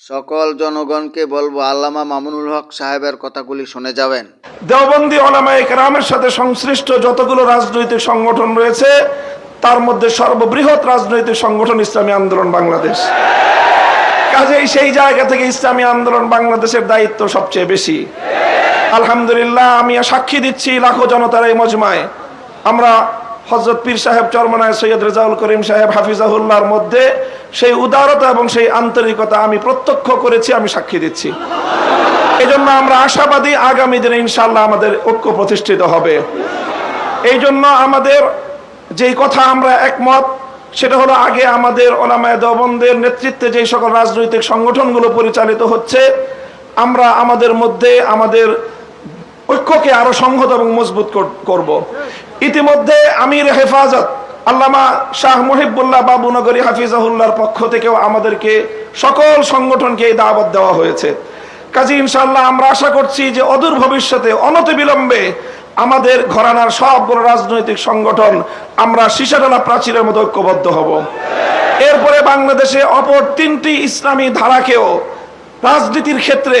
সকল জনগণকে বলব, আল্লামা মামুনুল হক সাহেবের কথাগুলি শুনে যাবেন। দেওবন্দি ওলামায়ে কেরামের সাথে সংশ্লিষ্ট যতগুলো রাজনৈতিক সংগঠন রয়েছে, তার মধ্যে সর্ববৃহৎ রাজনৈতিক সংগঠন ইসলামী আন্দোলন বাংলাদেশ। কাজেই সেই জায়গা থেকে ইসলামী আন্দোলন বাংলাদেশের দায়িত্ব সবচেয়ে বেশি। আলহামদুলিল্লাহ, আমি সাক্ষী দিচ্ছি লাখো জনতার এই মজমায়। আমরা হজরত পীর সাহেব চরমনায় সৈয়দ রেজাউল করিম সাহেব হাফিজাহুল্লাহর মধ্যে সেই উদারতা এবং সেই আন্তরিকতা আমি প্রত্যক্ষ করেছি, আমি সাক্ষী দিচ্ছি। এই জন্য আমরা আশাবাদী আগামী দিনে ইনশাল্লাহ আমাদের ঐক্য প্রতিষ্ঠিত হবে। এই জন্য আমাদের যেই কথা আমরা একমত, সেটা হলো আগে আমাদের ওলামায় দবন্দের নেতৃত্বে যেই সকল রাজনৈতিক সংগঠনগুলো পরিচালিত হচ্ছে, আমরা আমাদের মধ্যে আমাদের ঐক্যকে আরও সংহত এবং মজবুত কর- করব। ইতিমধ্যে আমির হেফাজত আল্লামা শাহ মুহিবুল্লাহ বাবুনগরী হাফিজাহুল্লাহর পক্ষ থেকেও আমাদেরকে সকল সংগঠনকে এই দাওয়াত দেওয়া হয়েছে। কাজী ইনশাল্লাহ আমরা আশা করছি যে অদূর ভবিষ্যতে, অনতিবিলম্বে আমাদের ঘরানার সবগুলো রাজনৈতিক সংগঠন আমরা সীসাডালা প্রাচীরের মতো ঐক্যবদ্ধ হব। এরপরে বাংলাদেশে অপর তিনটি ইসলামী ধারাকেও রাজনীতির ক্ষেত্রে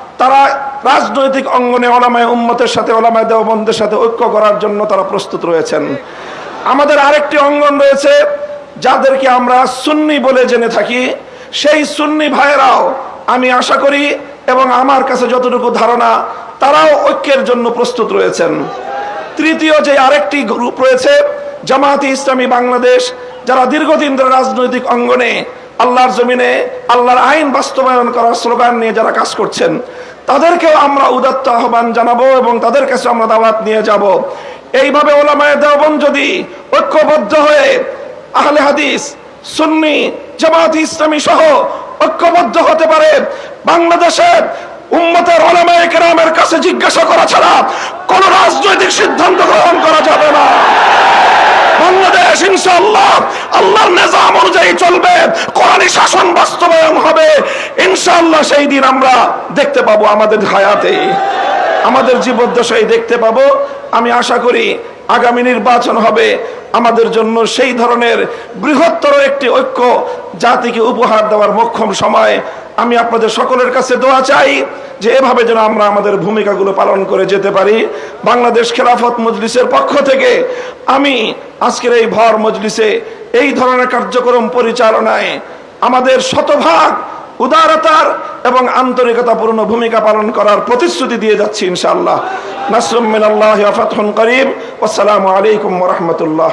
তারা রাজনৈতিক অঙ্গনে ওলামায় উম্মতের সাথে, ওলামায় দেওবন্দের সাথে ঐক্য করার জন্য তারা প্রস্তুত রয়েছেন। আমাদের আরেকটি অঙ্গন রয়েছে, যাদেরকে আমরা সুন্নি বলে জেনে থাকি। সেই সুন্নি ভাইয়েরাও আমি আশা করি এবং আমার কাছে যতটুকু ধারণা, তারাও ঐক্যের জন্য প্রস্তুত রয়েছেন। তৃতীয় যে আরেকটি গ্রুপ রয়েছে, জামায়াতে ইসলামী বাংলাদেশ, যারা দীর্ঘদিন ধরে রাজনৈতিক অঙ্গনে আল্লাহর জমিনে, আল্লাহর আইন বাস্তবায়ন করার স্লোগান নিয়ে যারা কাজ করছেন তাদেরকেও আমরা উদাত্ত আহ্বান জানাব এবং তাদের কাছে আমরা দাওয়াত নিয়ে যাব। এইভাবে ওলামায় দেওবন যদি ঐক্যবদ্ধ হয়ে আহলে হাদিস, সুন্নি জামাত ইসলামী সহ ঐক্যবদ্ধ হতে পারে বাংলাদেশের উম্মতের ওলামায়ে কেরামের কাছে জিজ্ঞাসা করা ছাড়া কোন রাজনৈতিক সিদ্ধান্ত গ্রহণ করা যাবে না। বাংলাদেশ ইনশাআল্লাহ আল্লাহর নিজাম অনুযায়ী চলবে কোরআনী শাসন বাস্তবায়ন হবে। ইনশাআল্লাহ সেই দিন আমরা দেখতে পাবো আমাদের হায়াতে। আমাদের জীবদ্দশায় দেখতে পাবো। আমি আশা করি আগামী নির্বাচন হবে। আমাদের জন্য সেই ধরনের বৃহত্তর একটি ঐক্য জাতিকে উপহার দেওয়ার মক্ষম সময়। আমি আপনাদের সকলের কাছে দোয়া চাই যে এভাবে যেন আমরা আমাদের ভূমিকাগুলো পালন করে যেতে পারি। বাংলাদেশ খেলাফত মজলিসের পক্ষ থেকে আমি আজকের এই ভর মজলিসে এই ধরনের কার্যক্রম পরিচালনায় আমাদের শতভাগ উদারতার এবং আন্তরিকতাপূর্ণ ভূমিকা পালন করার প্রতিশ্রুতি দিয়ে যাচ্ছি ইনশাআল্লাহ। নাসরুম মিনাল্লাহি ওয়া ফাতহুন করিম। আসসালামু আলাইকুম রাহমাতুল্লাহ।